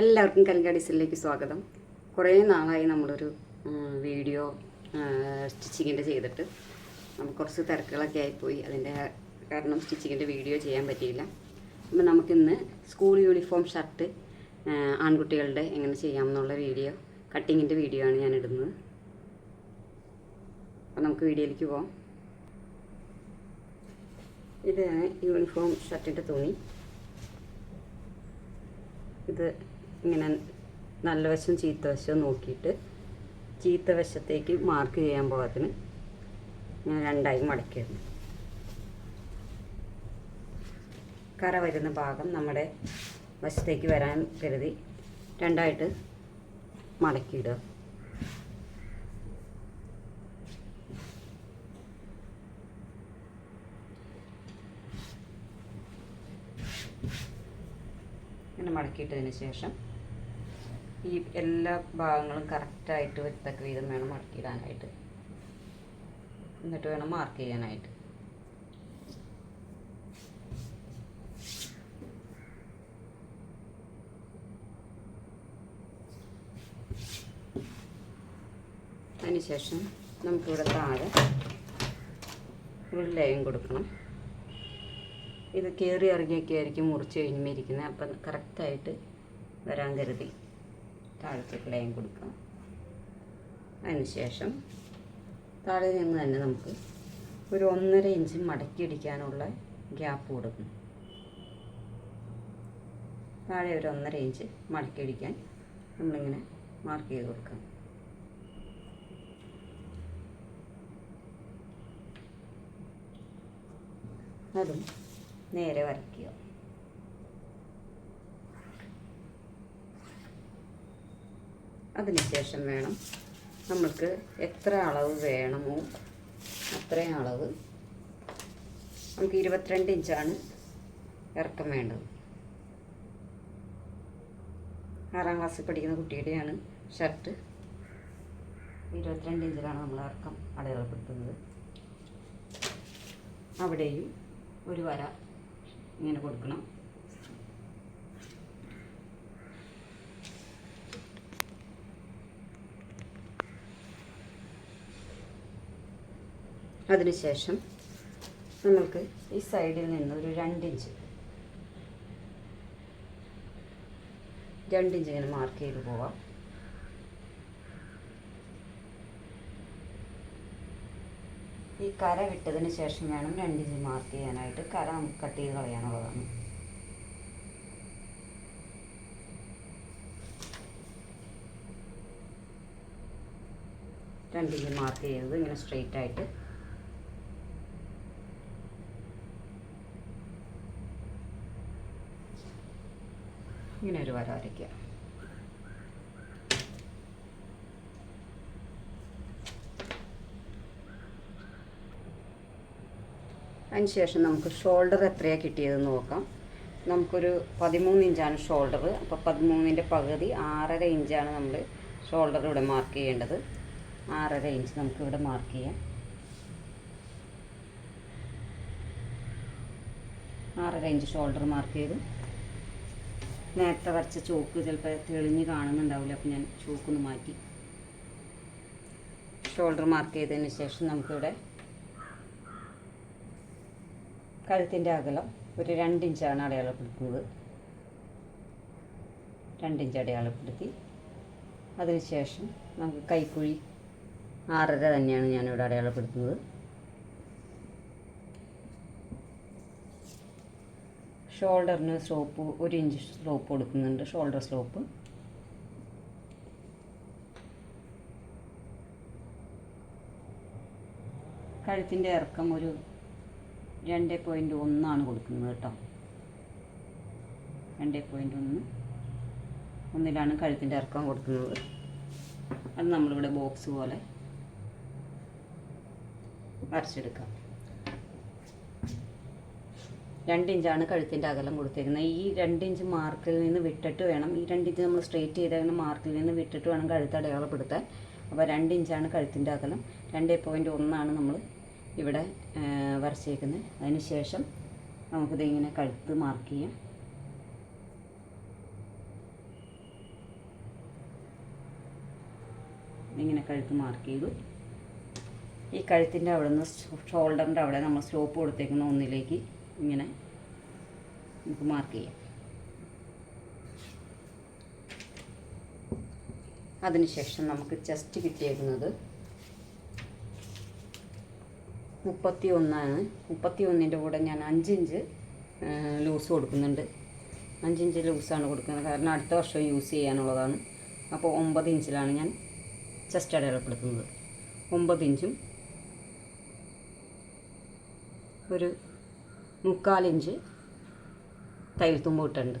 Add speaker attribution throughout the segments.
Speaker 1: എല്ലാവർക്കും കൽഗാഡിസിലേക്ക് സ്വാഗതം. കുറേ നാളായി നമ്മളൊരു വീഡിയോ സ്റ്റിച്ചിങ്ങിന്റെ ചെയ്തിട്ട്. നമുക്ക് കുറച്ച് തിരക്കുകളൊക്കെ ആയിപ്പോയി. അതിന്റെ കാരണം സ്റ്റിച്ചിങ്ങിന്റെ വീഡിയോ ചെയ്യാൻ പറ്റിയില്ല. അപ്പം നമുക്കിന്ന് സ്കൂൾ യൂണിഫോം ഷർട്ട് ആൺകുട്ടികളുടെ എങ്ങനെ ചെയ്യാമെന്നുള്ള വീഡിയോ കട്ടിങ്ങിന്റെ വീഡിയോ ആണ് ഞാൻ ഇടുന്നത് അപ്പം നമുക്ക് വീഡിയോയിലേക്ക് പോവാം. ഇതാണ് യൂണിഫോം ഷർട്ടിന്റെ തുണി. ഇത് ഇങ്ങനെ നല്ല വശം ചീത്ത വശവും നോക്കിയിട്ട് ചീത്ത വശത്തേക്ക് മാർക്ക് ചെയ്യാൻ പോകത്തിന് ഞാൻ രണ്ടായി മടക്കിയിരുന്നു കറ വരുന്ന ഭാഗം നമ്മുടെ വശത്തേക്ക് വരാൻ കരുതി രണ്ടായിട്ട് മടക്കിയിടുക. മടക്കിയിട്ടതിന് ശേഷം ഈ എല്ലാ ഭാഗങ്ങളും കറക്റ്റായിട്ട് വരത്തക്ക വിധം വേണം മടക്കിയിടാനായിട്ട്. എന്നിട്ട് വേണം മാർക്ക് ചെയ്യാനായിട്ട്. അതിനുശേഷം നമുക്കിവിടെ താഴെ ഒരു ലയം കൊടുക്കണം. ഇത് കയറി ഇറങ്ങിയൊക്കെ ആയിരിക്കും മുറിച്ച് കഴിയുമ്പോൾ ഇരിക്കുന്നത് അപ്പം കറക്റ്റായിട്ട് വരാൻ കരുതി. താഴത്തേക്ക് കൊടുക്കാം. കൊടുക്കുക അതിനുശേഷം താഴെ നിന്ന് തന്നെ നമുക്ക് ഒരു ഒന്നര ഇഞ്ച് മടക്കി മടക്കിയടിക്കാനുള്ള ഗ്യാപ്പ് കൊടുക്കും. താഴെ ഒരു ഒന്നര ഇഞ്ച് മടക്കി മടക്കിയടിക്കാൻ നമ്മളിങ്ങനെ മാർക്ക് ചെയ്ത് കൊടുക്കാം. അതും നേരെ വരയ്ക്കുക. അതിനുശേഷം വേണം നമ്മൾക്ക് എത്ര അളവ് വേണമോ അത്രയും അളവ്. നമുക്ക് ഇരുപത്തിരണ്ട് ഇഞ്ചാണ് ഇറക്കം വേണ്ടത്. ആറാം ക്ലാസ്സിൽ പഠിക്കുന്ന കുട്ടിയുടെയാണ് ഷർട്ട്. ഇരുപത്തിരണ്ട് ഇഞ്ചിലാണ് നമ്മൾ ഇറക്കം അടയാളപ്പെടുത്തുന്നത്. അവിടെയും ഒരു വര ഇങ്ങനെ കൊടുക്കണം. അതിനുശേഷം നമ്മൾക്ക് ഈ സൈഡിൽ നിന്ന് ഒരു രണ്ടിഞ്ച് രണ്ടിഞ്ച് ഇങ്ങനെ മാർക്ക് ചെയ്ത് പോവാം. ഈ കര വിട്ടതിന് ശേഷം വേണം രണ്ടിഞ്ച് മാർക്ക് ചെയ്യാനായിട്ട് കര കട്ട് ചെയ്ത് കളയാനുള്ളതാണ്. രണ്ടിഞ്ച് മാർക്ക് ചെയ്തത് ഇങ്ങനെ സ്ട്രെയിറ്റ് ആയിട്ട് ഇങ്ങനെ ഒരു വര വരയ്ക്കുക അതിനുശേഷം നമുക്ക് ഷോൾഡർ എത്രയാണ് കിട്ടിയതെന്ന് നോക്കാം. നമുക്കൊരു പതിമൂന്ന് ഇഞ്ചാണ് ഷോൾഡർ. അപ്പോൾ പതിമൂന്നിന്റെ പകുതി ആറര ഇഞ്ചാണ് നമ്മൾ ഷോൾഡർ ഇവിടെ മാർക്ക് ചെയ്യേണ്ടത്. ആറര ഇഞ്ച് നമുക്കിവിടെ മാർക്ക് ചെയ്യാം. ആറര ഇഞ്ച് ഷോൾഡർ മാർക്ക് ചെയ്തു. നേരത്തെ വരച്ച ചോക്ക് ചിലപ്പോൾ തെളിഞ്ഞ് കാണുന്നുണ്ടാവില്ല അപ്പോൾ ഞാൻ ചോക്കൊന്ന് മാറ്റി. ഷോൾഡർ മാർക്ക് ചെയ്തതിന് ശേഷം നമുക്കിവിടെ കഴുത്തിന്റെ അകലം ഒരു രണ്ടിഞ്ചാണ് അടയാളപ്പെടുത്തുന്നത്. രണ്ടിഞ്ച് അടയാളപ്പെടുത്തി. അതിനുശേഷം നമുക്ക് കൈക്കുഴി ആറര തന്നെയാണ് ഞാനിവിടെ അടയാളപ്പെടുത്തുന്നത്. ഷോൾഡറിന് സ്ലോപ്പ് ഒരു ഇഞ്ച് സ്ലോപ്പ് കൊടുക്കുന്നുണ്ട് ഷോൾഡർ സ്ലോപ്പ്. കഴുത്തിന്റെ ഇറക്കം ഒരു രണ്ട് പോയിന്റ് ഒന്നാണ് കൊടുക്കുന്നത് കേട്ടോ. രണ്ട് പോയിന്റ് ഒന്ന്. ഒന്നിലാണ് കഴുത്തിന്റെ ഇറക്കം കൊടുക്കുന്നത്. അത് നമ്മളിവിടെ ബോക്സ് പോലെ വരച്ചെടുക്കാം. രണ്ടിഞ്ചാണ് കഴുത്തിന്റെ അകലം കൊടുത്തിരുന്നത് ഈ രണ്ടിഞ്ച് മാർക്കിൽ നിന്ന് വിട്ടിട്ട് വേണം ഈ രണ്ടിഞ്ച് നമ്മൾ സ്ട്രേറ്റ് ചെയ്ത മാർക്കിൽ നിന്ന് വിട്ടിട്ട് വേണം കഴുത്ത് അടയാളപ്പെടുത്താൻ. അപ്പോൾ രണ്ടിഞ്ചാണ് കഴുത്തിന്റെ അകലം. രണ്ട് പോയിന്റ് ഒന്നാണ് നമ്മൾ ഇവിടെ വരച്ചേക്കുന്നത്. അതിനുശേഷം നമുക്കിത് ഇങ്ങനെ കഴുത്ത് മാർക്ക് ചെയ്യാം. ഇങ്ങനെ കഴുത്ത് മാർക്ക് ചെയ്തു. ഈ കഴുത്തിന്റെ അവിടെ നിന്ന് ഷോൾഡറിന്റെ അവിടെ നമ്മൾ സ്ലോപ്പ് കൊടുത്തേക്കുന്ന ഒന്നിലേക്ക് ഇങ്ങനെ നമുക്ക് മാർക്ക് ചെയ്യാം. അതിനുശേഷം നമുക്ക് ചെസ്റ്റ് കിട്ടിയേക്കുന്നത് മുപ്പത്തി ഒന്നാണ് മുപ്പത്തി ഒന്നിന്റെ കൂടെ ഞാൻ അഞ്ചിഞ്ച് ലൂസ് കൊടുക്കുന്നുണ്ട്. അഞ്ചിഞ്ച് ലൂസാണ് കൊടുക്കുന്നത്. കാരണം അടുത്ത വർഷം യൂസ് ചെയ്യാനുള്ളതാണ്. അപ്പോൾ ഒമ്പത് ഇഞ്ചിലാണ് ഞാൻ ചെസ്റ്റ് അടയാളപ്പെടുത്തുന്നത്. ഒമ്പത് ഇഞ്ചും ഒരു മുക്കാലിഞ്ച് തയ്യൽ തുമ്പ് ഇട്ടുണ്ട്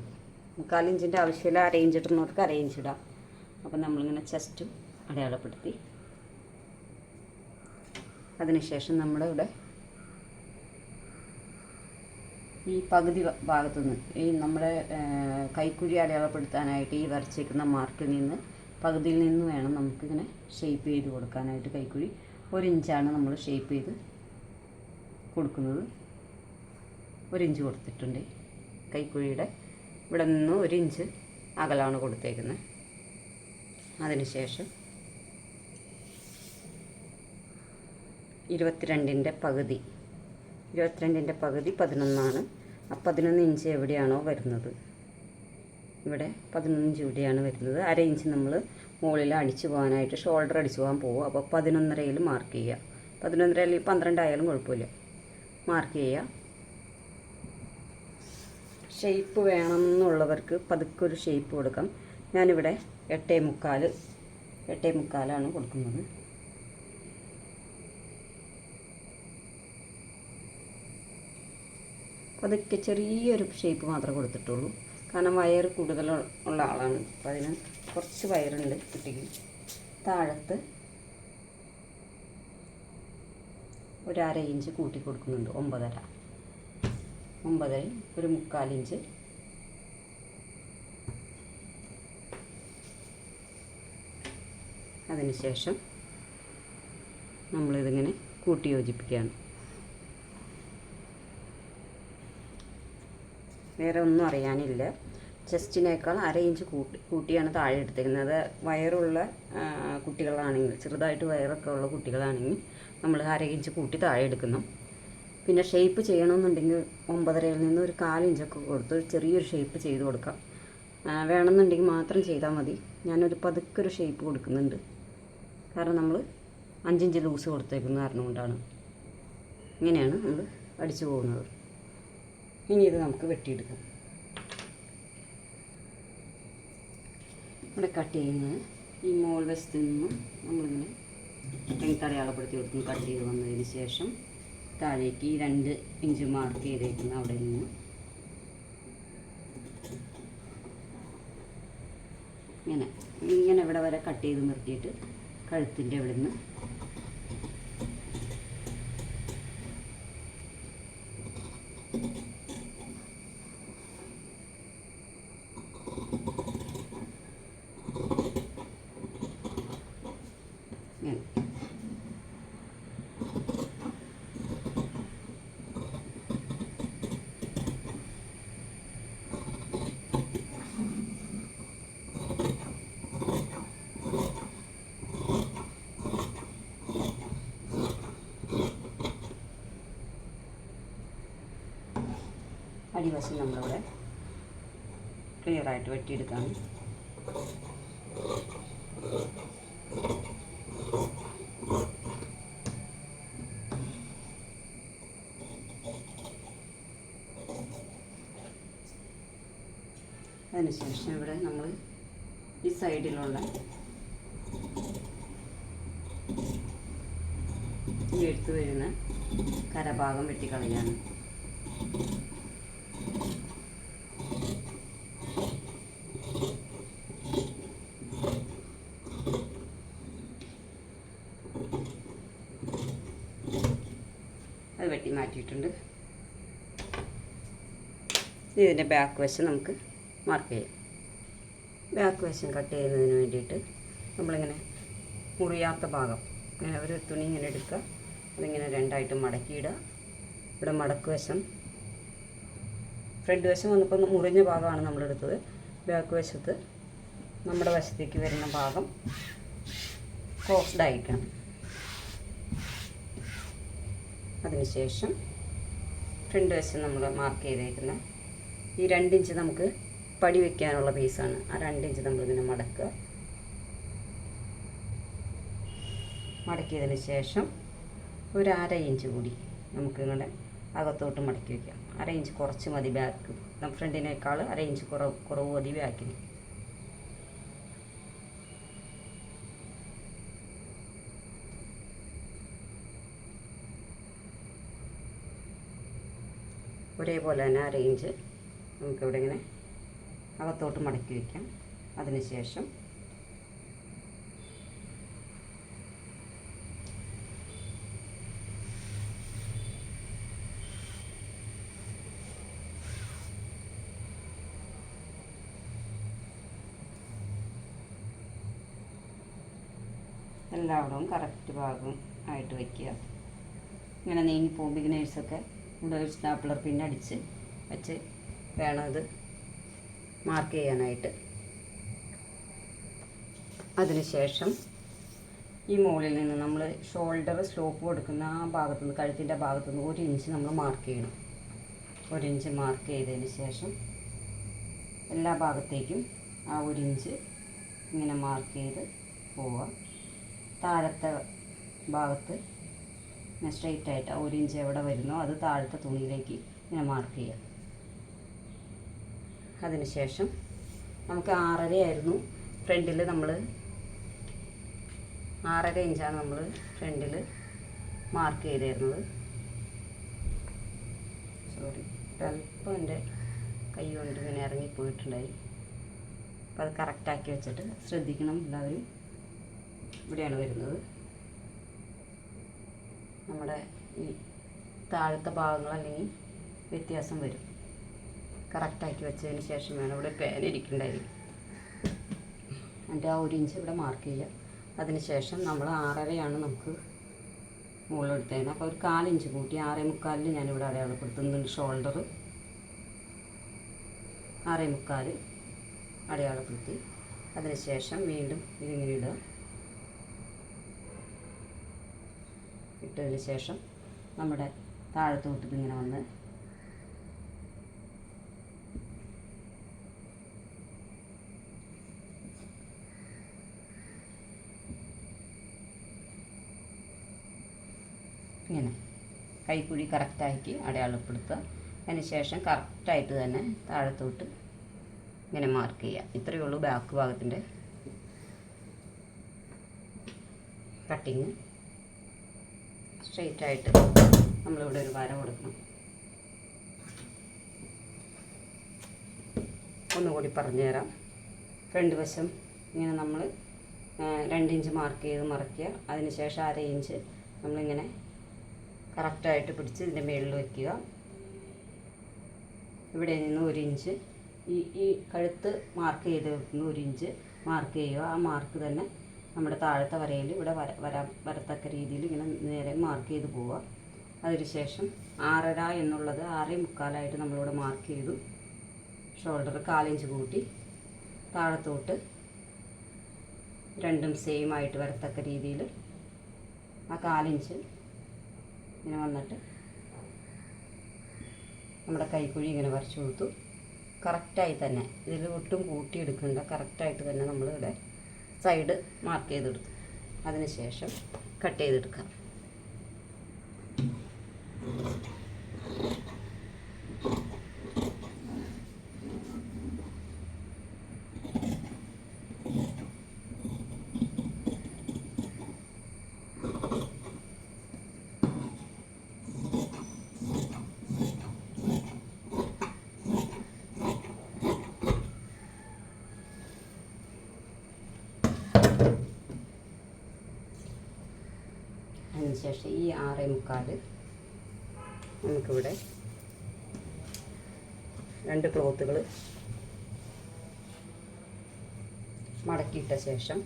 Speaker 1: മുക്കാലിഞ്ചിന്റെ ആവശ്യമില്ല അരയിഞ്ച് ഇടുന്നവർക്ക് അരയിഞ്ച് ഇടാം. അപ്പം നമ്മളിങ്ങനെ ചെസ്റ്റും അടയാളപ്പെടുത്തി. അതിനുശേഷം നമ്മുടെ ഇവിടെ ഈ പകുതി ഭാഗത്തു ഭാഗത്തുനിന്ന് ഈ നമ്മുടെ കൈക്കുഴി അടയാളപ്പെടുത്താനായിട്ട് ഈ വരച്ചേക്കുന്ന മാർക്കിൽ നിന്ന് പകുതിയിൽ നിന്ന് വേണം നമുക്കിങ്ങനെ ഷേപ്പ് ചെയ്ത് കൊടുക്കാനായിട്ട് കൈക്കുഴി ഒരു ഇഞ്ചാണ് നമ്മൾ ഷേപ്പ് ചെയ്ത് കൊടുക്കുന്നത്. ഒരു ഇഞ്ച് കൊടുത്തിട്ടുണ്ട്. കൈക്കുഴിയുടെ ഇവിടെ നിന്ന് ഒരു ഇഞ്ച് അകലാണ് കൊടുത്തേക്കുന്നത്. അതിനുശേഷം ഇരുപത്തിരണ്ടിന്റെ പകുതി ഇരുപത്തിരണ്ടിന്റെ പകുതി പതിനൊന്നാണ്. ആ പതിനൊന്ന് ഇഞ്ച് എവിടെയാണോ വരുന്നത്? ഇവിടെ പതിനൊന്ന് ഇഞ്ച് ഇവിടെയാണ് വരുന്നത്. അര ഇഞ്ച് നമ്മൾ മുകളിൽ അടിച്ചു പോകാനായിട്ട് ഷോൾഡർ അടിച്ചു പോകാൻ പോകും അപ്പോൾ പതിനൊന്നരയിൽ മാർക്ക് ചെയ്യുക. പതിനൊന്നരയിൽ പന്ത്രണ്ടായാലും കുഴപ്പമില്ല. മാർക്ക് ചെയ്യുക. ഷേപ്പ് വേണമെന്നുള്ളവർക്ക് പതുക്കെ ഒരു ഷേപ്പ് കൊടുക്കാം. ഞാനിവിടെ എട്ടേ മുക്കാൽ എട്ടേ മുക്കാലാണ് കൊടുക്കുന്നത്. പതുക്കെ ചെറിയൊരു ഷേപ്പ് മാത്രമേ കൊടുത്തിട്ടുള്ളൂ. കാരണം വയർ കൂടുതൽ ഉള്ള ആളാണ്. അപ്പം അതിന് കുറച്ച് വയറുണ്ട് കുട്ടിക്ക്. താഴത്ത് ഒരര ഇഞ്ച് കൂട്ടി കൊടുക്കുന്നുണ്ട്. ഒമ്പതര. ഒമ്പതര ഒരു മുക്കാലിഞ്ച്. അതിനുശേഷം നമ്മളിതിങ്ങനെ കൂട്ടി യോജിപ്പിക്കുകയാണ് വേറെ ഒന്നും അറിയാനില്ല. ചെസ്റ്റിനേക്കാൾ അര ഇഞ്ച് കൂട്ടി കൂട്ടിയാണ് താഴെ എടുത്തേക്കുന്നത് വയറുള്ള കുട്ടികളാണെങ്കിൽ ചെറുതായിട്ട് വയറൊക്കെ ഉള്ള കുട്ടികളാണെങ്കിൽ നമ്മൾ അര ഇഞ്ച് കൂട്ടി താഴെ എടുക്കുന്നു. പിന്നെ ഷേപ്പ് ചെയ്യണമെന്നുണ്ടെങ്കിൽ ഒമ്പതരയിൽ നിന്ന് ഒരു കാലിഞ്ചൊക്കെ കൊടുത്ത് ഒരു ചെറിയൊരു ഷേപ്പ് ചെയ്ത് കൊടുക്കാം. വേണമെന്നുണ്ടെങ്കിൽ മാത്രം ചെയ്താൽ മതി. ഞാനൊരു പതുക്കെ ഒരു ഷേപ്പ് കൊടുക്കുന്നുണ്ട്. കാരണം നമ്മൾ അഞ്ചിഞ്ച് ലൂസ് കൊടുത്തേക്കുന്ന കാരണം കൊണ്ടാണ്. ഇങ്ങനെയാണ് നമ്മൾ അടിച്ചു പോകുന്നത്. ഇനി ഇത് നമുക്ക് വെട്ടിയെടുക്കാം. ഇവിടെ കട്ട് ചെയ്യുന്നത് ഈ മോൾ വശത്ത് നിന്ന് നമ്മളിങ്ങനെ ലെങ്ത് അടയാളപ്പെടുത്തി കൊടുക്കുന്നു. കട്ട് ചെയ്ത് വന്നതിന് ശേഷം താഴേക്ക് ഈ രണ്ട് ഇഞ്ച് മാർക്ക് ചെയ്തേക്കുന്ന അവിടെ നിന്ന്. ഇങ്ങനെ ഇങ്ങനെ ഇവിടെ വരെ കട്ട് ചെയ്ത് നിർത്തിയിട്ട് കഴുത്തിന്റെ ഇവിടെ നിന്ന് ഇങ്ങനെ അടിവശം നമ്മളിവിടെ ക്ലിയർ ആയിട്ട് വെട്ടിയെടുക്കാം അതിനുശേഷം ഇവിടെ നമ്മൾ ഈ സൈഡിലുള്ള ഈ എടുത്തു വരുന്ന കരഭാഗം വെട്ടിക്കളയാണ് അത് വെട്ടി മാറ്റിയിട്ടുണ്ട് ഇതിന്റെ ബാക്ക് വശം നമുക്ക് മാർക്ക് ചെയ്യാം. ബാക്ക് വശം കട്ട് ചെയ്യുന്നതിന് വേണ്ടിയിട്ട് നമ്മളിങ്ങനെ മുറിയാത്ത ഭാഗം ഇങ്ങനെ ഒരു തുണി ഇങ്ങനെ എടുക്കുക. അതിങ്ങനെ രണ്ടായിട്ട് മടക്കിയിടുക ഇവിടെ മടക്ക് വശം ഫ്രണ്ട് വശം വന്നപ്പോൾ മുറിഞ്ഞ ഭാഗമാണ് നമ്മളെടുത്തത് ബാക്ക് വശത്ത് നമ്മുടെ വശത്തേക്ക് വരുന്ന ഭാഗം ക്ലോസ്ഡ് ആയിരിക്കണം അതിനുശേഷം ഫ്രണ്ട് വശം നമ്മൾ മാർക്ക് ചെയ്തേക്കുന്ന ഈ രണ്ടിഞ്ച് നമുക്ക് പടി വെക്കാനുള്ള പീസാണ്. ആ രണ്ടിഞ്ച് നമ്മളിങ്ങനെ മടക്കുക. മടക്കിയതിന് ശേഷം ഒരു അര ഇഞ്ച് കൂടി നമുക്ക് ഇങ്ങനെ അകത്തോട്ട് മടക്കി വയ്ക്കാം അര ഇഞ്ച് കുറച്ച് മതി ബാക്ക്. ഫ്രണ്ടിനേക്കാൾ അര ഇഞ്ച് കുറവ് കുറവ് മതി ബാക്കിന്. ഒരേപോലെ തന്നെ അര ഇഞ്ച് നമുക്കിവിടെ ഇങ്ങനെ അകത്തോട്ട് മടക്കി വയ്ക്കാം. അതിനുശേഷം എല്ലായിടവും കറക്റ്റ് ഭാഗം ആയിട്ട് വയ്ക്കുക. ഇങ്ങനെ നീങ്ങി പോകും ബിഗിനേഴ്സൊക്കെ ഇവിടെ ഒരു സ്റ്റാപ്ലർ പിന്നെ അടിച്ച് വെച്ച് വേണം അത് മാർക്ക് ചെയ്യാനായിട്ട്. അതിനുശേഷം ഈ മുകളിൽ നിന്ന് നമ്മൾ ഷോൾഡർ സ്ലോപ്പ് കൊടുക്കുന്ന ആ ഭാഗത്തു നിന്ന് കഴുത്തിന്റെ ഭാഗത്തു നിന്ന് ഒരു ഇഞ്ച് നമ്മൾ മാർക്ക് ചെയ്യണം. ഒരു ഇഞ്ച് മാർക്ക് ചെയ്തതിന് ശേഷം എല്ലാ ഭാഗത്തേക്കും ആ ഒരു ഇഞ്ച് ഇങ്ങനെ മാർക്ക് ചെയ്ത് പോവുക താഴത്തെ ഭാഗത്ത് സ്ട്രെയിറ്റ് ആയിട്ട് ആ ഒരു ഇഞ്ച് എവിടെ വരുന്നോ അത് താഴത്തെ തുണിയിലേക്ക് ഇങ്ങനെ മാർക്ക് ചെയ്യുക അതിനുശേഷം നമുക്ക് ആറര ആയിരുന്നു ഫ്രണ്ടിൽ നമ്മൾ ആറര ഇഞ്ചാണ് നമ്മൾ ഫ്രണ്ടിൽ മാർക്ക് ചെയ്തിരുന്നത്. സോറി അല്പം എന്റെ കൈ കൊണ്ട് ഇങ്ങനെ ഇറങ്ങിപ്പോയിട്ടുണ്ടായി. അപ്പോൾ അത് കറക്റ്റാക്കി വെച്ചിട്ട് ശ്രദ്ധിക്കണം എല്ലാവരും. ഇവിടെയാണ് വരുന്നത്. നമ്മുടെ ഈ താഴത്തെ ഭാഗങ്ങൾ അല്ലെങ്കിൽ വ്യത്യാസം വരും. കറക്റ്റാക്കി വെച്ചതിന് ശേഷം വേണം ഇവിടെ പേന ഇരിക്കണ്ടായിരിക്കും എന്റെ ആ ഒരു ഇഞ്ച് ഇവിടെ മാർക്ക് ചെയ്യുക അതിന് ശേഷം നമ്മൾ ആറരയാണ് നമുക്ക് മുകളിലെടുത്തത് അപ്പോൾ ഒരു കാലിഞ്ച് കൂട്ടി ആറേ മുക്കാലിൽ ഞാനിവിടെ അടയാളപ്പെടുത്തുന്നുണ്ട് ഷോൾഡർ ആറേ മുക്കാൽ അടയാളപ്പെടുത്തി അതിന് ശേഷം വീണ്ടും ഇതിങ്ങനെ ഇടുക. ഇട്ടതിന് ശേഷം നമ്മുടെ താഴത്തോട്ട് ഇങ്ങനെ വന്ന് ഇങ്ങനെ കൈക്കുഴി കറക്റ്റാക്കി അടയാളപ്പെടുത്തുക. അതിന് ശേഷം കറക്റ്റായിട്ട് തന്നെ താഴത്തോട്ട് ഇങ്ങനെ മാർക്ക് ചെയ്യുക. ഇത്രയേ ഉള്ളൂ ബാക്ക് ഭാഗത്തിന്റെ കട്ടിങ് സ്ട്രെയിറ്റ് ആയിട്ട് നമ്മളിവിടെ ഒരു വര കൊടുക്കണം. ഒന്നുകൂടി പറഞ്ഞു തരാം ഫ്രണ്ട് വശം ഇങ്ങനെ നമ്മൾ രണ്ടിഞ്ച് മാർക്ക് ചെയ്ത് മറയ്ക്കുക അതിന് ശേഷം അര ഇഞ്ച് നമ്മളിങ്ങനെ കറക്റ്റായിട്ട് പിടിച്ച് ഇതിന്റെ മുകളിൽ വയ്ക്കുക. ഇവിടെ നിന്ന് ഒരു ഇഞ്ച്. ഈ ഈ കഴുത്ത് മാർക്ക് ചെയ്ത് വെക്കുന്ന ഒരു ഇഞ്ച് മാർക്ക് ചെയ്യുക. ആ മാർക്ക് തന്നെ നമ്മുടെ താഴത്തെ വരയിൽ ഇവിടെ വര വരാ വരത്തക്ക രീതിയിൽ ഇങ്ങനെ നേരെ മാർക്ക് ചെയ്ത് പോവുക. അതിനുശേഷം ആറര എന്നുള്ളത് ആറേ മുക്കാലായിട്ട് നമ്മളിവിടെ മാർക്ക് ചെയ്തു. ഷോൾഡർ കാലിഞ്ച് കൂട്ടി താഴത്തോട്ട് രണ്ടും സെയിം ആയിട്ട് വരത്തക്ക രീതിയിൽ ആ കാലിഞ്ച് ഇങ്ങനെ വന്നിട്ട് നമ്മുടെ കൈക്കുഴി ഇങ്ങനെ വരച്ചു കൊടുത്തു. കറക്റ്റായി തന്നെ. ഇതിൽ ഒട്ടും കൂട്ടിയെടുക്കണ്ട. കറക്റ്റായിട്ട് തന്നെ നമ്മളിവിടെ സൈഡ് മാർക്ക് ചെയ്തെടുത്തു. അതിന് ശേഷം കട്ട് ചെയ്തെടുക്കാം അതിനുശേഷം ഈ ആറേ മുക്കാൽ നമുക്കിവിടെ രണ്ട് ക്ലോത്തുകൾ മടക്കിയിട്ട ശേഷം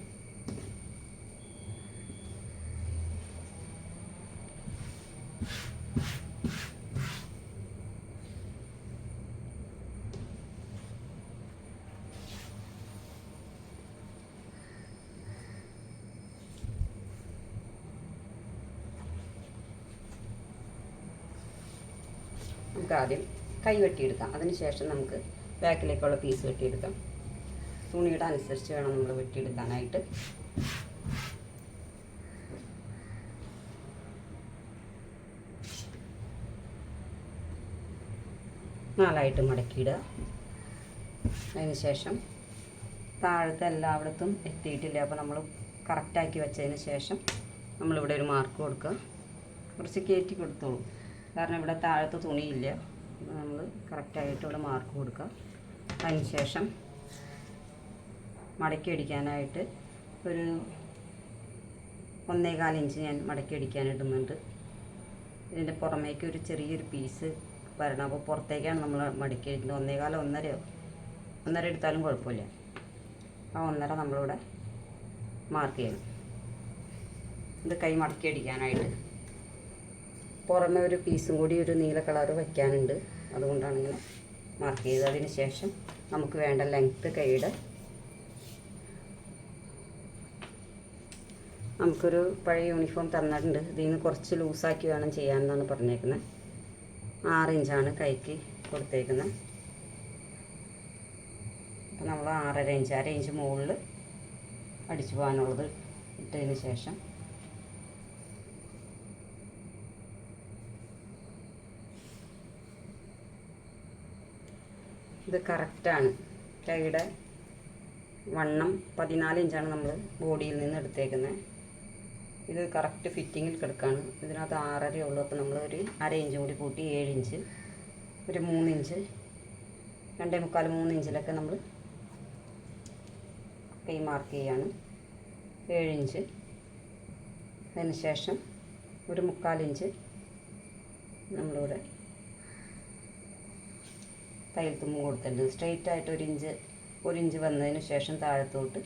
Speaker 1: നമുക്ക് ആദ്യം കൈ വെട്ടിയെടുക്കാം. അതിനുശേഷം നമുക്ക് ബാക്കിലേക്കുള്ള പീസ് വെട്ടിയെടുക്കാം. തുണിയുടെ അനുസരിച്ച് വേണം നമ്മൾ വെട്ടിയെടുക്കാനായിട്ട്. നാലായിട്ട് മടക്കിയിടുക. അതിന് ശേഷം താഴത്തെ എല്ലായിടത്തും എത്തിയിട്ടില്ല. അപ്പോൾ നമ്മൾ കറക്റ്റാക്കി വെച്ചതിന് ശേഷം നമ്മളിവിടെ ഒരു മാർക്ക് കൊടുക്കുക. കുറച്ച് കയറ്റി കൊടുത്തോളൂ. കാരണം ഇവിടെ താഴത്ത് തുണിയില്ല. നമ്മൾ കറക്റ്റായിട്ട് ഇവിടെ മാർക്ക് കൊടുക്കുക അതിന് ശേഷം മടക്കി അടിക്കാനായിട്ട് ഒരു ഒന്നേകാൽ ഇഞ്ച് ഞാൻ മടക്കി അടിക്കാൻ ഇടുന്നുണ്ട് ഇതിന്റെ പുറമേക്ക് ഒരു ചെറിയൊരു പീസ് വരണം. അപ്പോൾ പുറത്തേക്കാണ് നമ്മൾ മടക്കി അടിക്കുന്നത് ഒന്നേകാലോ ഒന്നരയോ ഒന്നര എടുത്താലും കുഴപ്പമില്ല. ആ ഒന്നര നമ്മളിവിടെ മാർക്ക് ചെയ്യണം. ഇത് കൈ മടക്കി അടിക്കാനായിട്ട്. പുറമെ ഒരു പീസും കൂടി ഒരു നീല കളർ വയ്ക്കാനുണ്ട്. അതുകൊണ്ടാണ് ഇങ്ങനെ മാർക്ക് ചെയ്തതിന് ശേഷം നമുക്ക് വേണ്ട ലെങ്ത്ത് കൈയുടെ നമുക്കൊരു പഴയ യൂണിഫോം തന്നിട്ടുണ്ട്. ഇതിൽ നിന്ന് കുറച്ച് ലൂസാക്കി വേണം ചെയ്യാനെന്നാണ് പറഞ്ഞേക്കുന്നത് ആറ് ഇഞ്ചാണ് കൈക്ക് കൊടുത്തേക്കുന്നത് അപ്പോൾ നമ്മൾ ആറര ഇഞ്ച് അര ഇഞ്ച് മുകളിൽ അടിച്ചു പോകാനുള്ളത് ഇട്ടതിന് ശേഷം ഇത് കറക്റ്റാണ് കൈയുടെ വണ്ണം പതിനാല് ഇഞ്ചാണ് നമ്മൾ ബോഡിയിൽ നിന്ന് എടുത്തേക്കുന്നത് ഇത് കറക്റ്റ് ഫിറ്റിങ്ങിൽ കിടക്കുകയാണ് ഇതിനകത്ത് ആറര ഉള്ളൂ. അപ്പോൾ നമ്മൾ ഒരു അര ഇഞ്ച് കൂടി കൂട്ടി ഏഴ് ഇഞ്ച് ഒരു മൂന്ന് ഇഞ്ച് രണ്ടേ മുക്കാൽ മൂന്ന് ഇഞ്ചിലൊക്കെ നമ്മൾ കൈ മാർക്ക് ചെയ്യാണ്. ഏഴ് ഇഞ്ച്. അതിന് ശേഷം ഒരു മുക്കാൽ ഇഞ്ച് നമ്മളിവിടെ തയ്യൽ തുമ്പും കൊടുത്തിട്ടുണ്ട്. സ്ട്രെയിറ്റ് ആയിട്ട് ഒരു ഇഞ്ച് ഒരു ഇഞ്ച് വന്നതിന് ശേഷം താഴത്തോട്ട്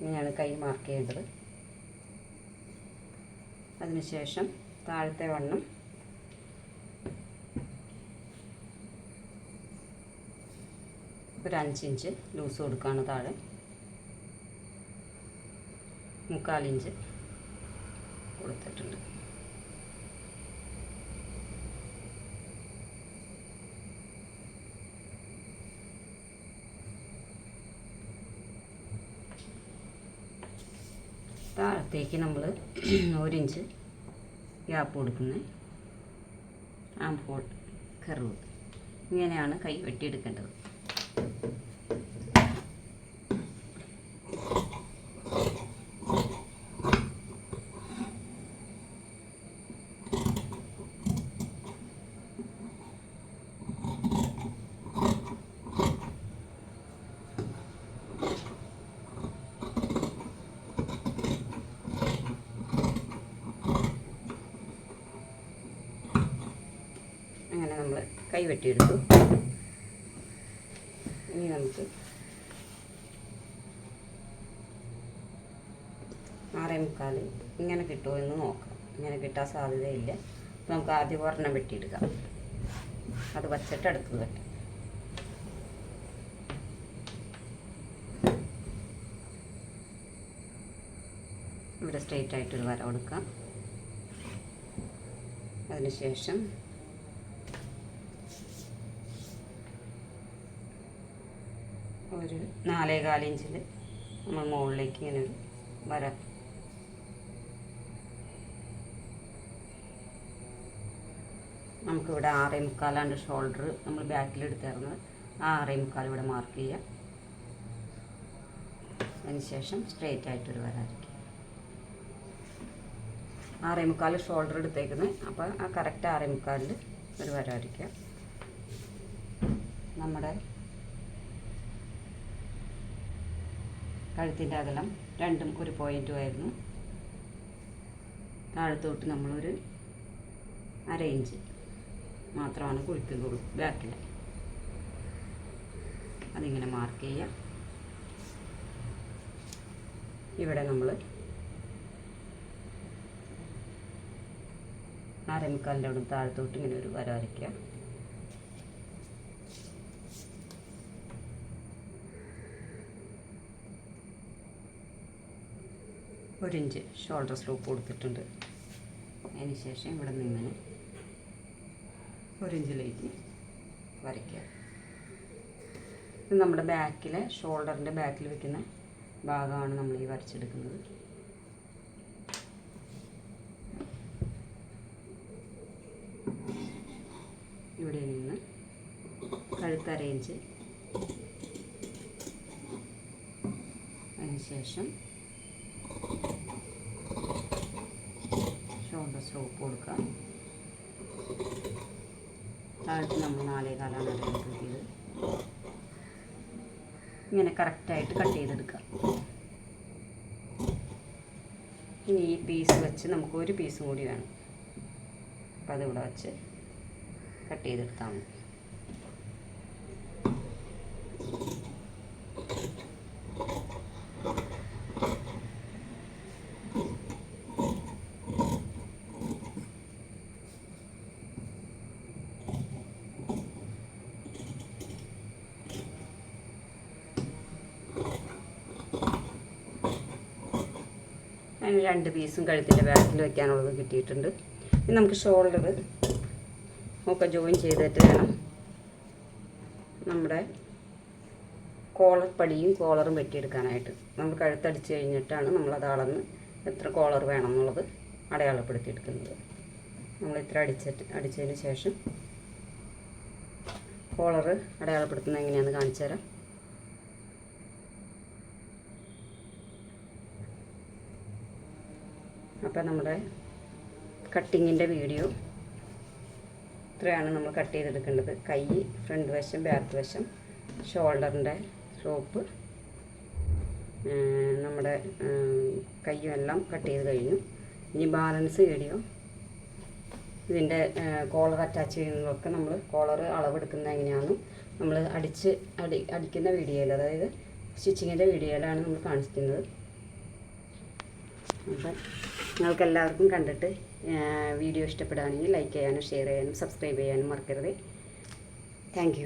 Speaker 1: ഇങ്ങനെയാണ് കൈ മാർക്ക് ചെയ്യേണ്ടത്. അതിനുശേഷം താഴത്തെ വണ്ണം ഒരു അഞ്ചിഞ്ച് ലൂസ് കൊടുക്കുകയാണ് താഴെ. മുക്കാലിഞ്ച് കൊടുത്തിട്ടുണ്ട്. താഴത്തേക്ക് നമ്മൾ ഒരിഞ്ച് ഗ്യാപ്പ് കൊടുക്കുന്നത് ആം ഹോൾ കർവ് ഇങ്ങനെയാണ് കൈ വെട്ടിയെടുക്കേണ്ടത്. കൈ വെട്ടിയെടുത്തു. ഇനി നമുക്ക് ആറേ മുക്കാൽ ഇങ്ങനെ കിട്ടുമോ എന്ന് നോക്കാം. ഇങ്ങനെ കിട്ടാൻ സാധ്യതയില്ല. നമുക്ക് ആദ്യം ഒരെണ്ണം വെട്ടിയെടുക്കാം. അത് വച്ചിട്ട് അടുത്തത് വെട്ടാം. ഇവിടെ സ്ട്രെയിറ്റ് ആയിട്ടൊരു വര കൊടുക്കാം. അതിനുശേഷം ഒരു നാലേ കാലിഞ്ചിൽ നമ്മൾ മുകളിലേക്ക് ഇങ്ങനെ ഒരു വര. നമുക്കിവിടെ ആറേ മുക്കാലാണ്ട് ഷോൾഡർ നമ്മൾ ബാക്കിൽ എടുത്തിരുന്നത് ആ ആറേ മുക്കാൽ ഇവിടെ മാർക്ക് ചെയ്യാം. അതിനുശേഷം സ്ട്രെയിറ്റ് ആയിട്ടൊരു വര വരയ്ക്കുക ആറേ മുക്കാൽ ഷോൾഡർ എടുത്തേക്കുന്നത് അപ്പോൾ ആ കറക്റ്റ് ആറേ മുക്കാലിൽ ഒരു വര വരയ്ക്കുക നമ്മുടെ കഴുത്തിന്റെ അകലം രണ്ടും ഒരു പോയിന്റും ആയിരുന്നു. താഴത്തോട്ട് നമ്മളൊരു അര ഇഞ്ച് മാത്രമാണ് കുഴിക്കുന്നുള്ളൂ ബാക്കിൽ അതിങ്ങനെ മാർക്ക് ചെയ്യുക ഇവിടെ നമ്മൾ അരമുക്കാലിന്റെ അവിടെ താഴത്തോട്ട് ഇങ്ങനെ ഒരു വര വരയ്ക്കുക. ഒരു ഇഞ്ച് ഷോൾഡർ സ്ലോപ്പ് കൊടുത്തിട്ടുണ്ട്. അതിന് ശേഷം ഇവിടെ നിന്ന് ഇങ്ങനെ ഒരു ഇഞ്ചിലേക്ക് വരയ്ക്കുക. ഇത് നമ്മുടെ ബാക്കിലെ ഷോൾഡറിന്റെ ബാക്കിൽ വെക്കുന്ന ഭാഗമാണ് നമ്മൾ ഈ വരച്ചെടുക്കുന്നത്. ഇവിടെ നിന്ന് കഴുത്തരയിഞ്ച് അതിനുശേഷം ഷോൾഡർ കൊടുക്കാം. താഴത്ത് നമ്മൾ നാലേ കാലാണ് അടയാളപ്പെടുത്തിയത്. ഇങ്ങനെ കറക്റ്റായിട്ട് കട്ട് ചെയ്തെടുക്കുക ഇനി ഈ പീസ് വെച്ച് നമുക്ക് ഒരു പീസും കൂടി വേണം. അപ്പോൾ അതിവിടെ വെച്ച് കട്ട് ചെയ്തെടുത്താൽ മതി. അതിന് രണ്ട് പീസും കഴുത്തിന്റെ ബാക്കിൽ വെക്കാനുള്ളത് കിട്ടിയിട്ടുണ്ട്. ഇനി നമുക്ക് ഷോൾഡർ ഒക്കെ ജോയിൻ ചെയ്തിട്ട് വേണം. നമ്മുടെ കോളർ പടിയും കോളറും വെട്ടിയെടുക്കാനായിട്ട്. നമ്മൾ കഴുത്തടിച്ച് കഴിഞ്ഞിട്ടാണ് നമ്മളത് അളന്ന് എത്ര കോളർ വേണം എന്നുള്ളത് അടയാളപ്പെടുത്തിയെടുക്കുന്നത്. നമ്മൾ ഇത്ര അടിച്ചിട്ട് അടിച്ചതിന് ശേഷം കോളർ അടയാളപ്പെടുത്തുന്നത് എങ്ങനെയാണെന്ന് കാണിച്ചു തരാം അപ്പോൾ നമ്മുടെ കട്ടിങ്ങിന്റെ വീഡിയോ ഇത്രയാണ് നമ്മൾ കട്ട് ചെയ്തെടുക്കേണ്ടത്. കൈ ഫ്രണ്ട് വശം ബാക്ക് വശം ഷോൾഡറിന്റെ ഷോപ്പ് നമ്മുടെ കയ്യും എല്ലാം കട്ട് ചെയ്ത് കഴിഞ്ഞു. ഇനി ബാലൻസ് വീഡിയോ ഇതിന്റെ കോളർ അറ്റാച്ച് ചെയ്യുന്നതൊക്കെ നമ്മൾ കോളർ അളവെടുക്കുന്നത് എങ്ങനെയാണെന്നും നമ്മൾ അടിച്ച് അടി അടിക്കുന്ന വീഡിയോയിൽ അതായത് സ്റ്റിച്ചിങ്ങിന്റെ വീഡിയോയിലാണ് നമ്മൾ കാണിക്കുന്നത്. അപ്പം നിങ്ങൾക്ക് എല്ലാവർക്കും കണ്ടിട്ട് വീഡിയോ ഇഷ്ടപ്പെടുകയാണെങ്കിൽ ലൈക്ക് ചെയ്യാനും ഷെയർ ചെയ്യാനും സബ്സ്ക്രൈബ് ചെയ്യാനും മറക്കരുത്. താങ്ക്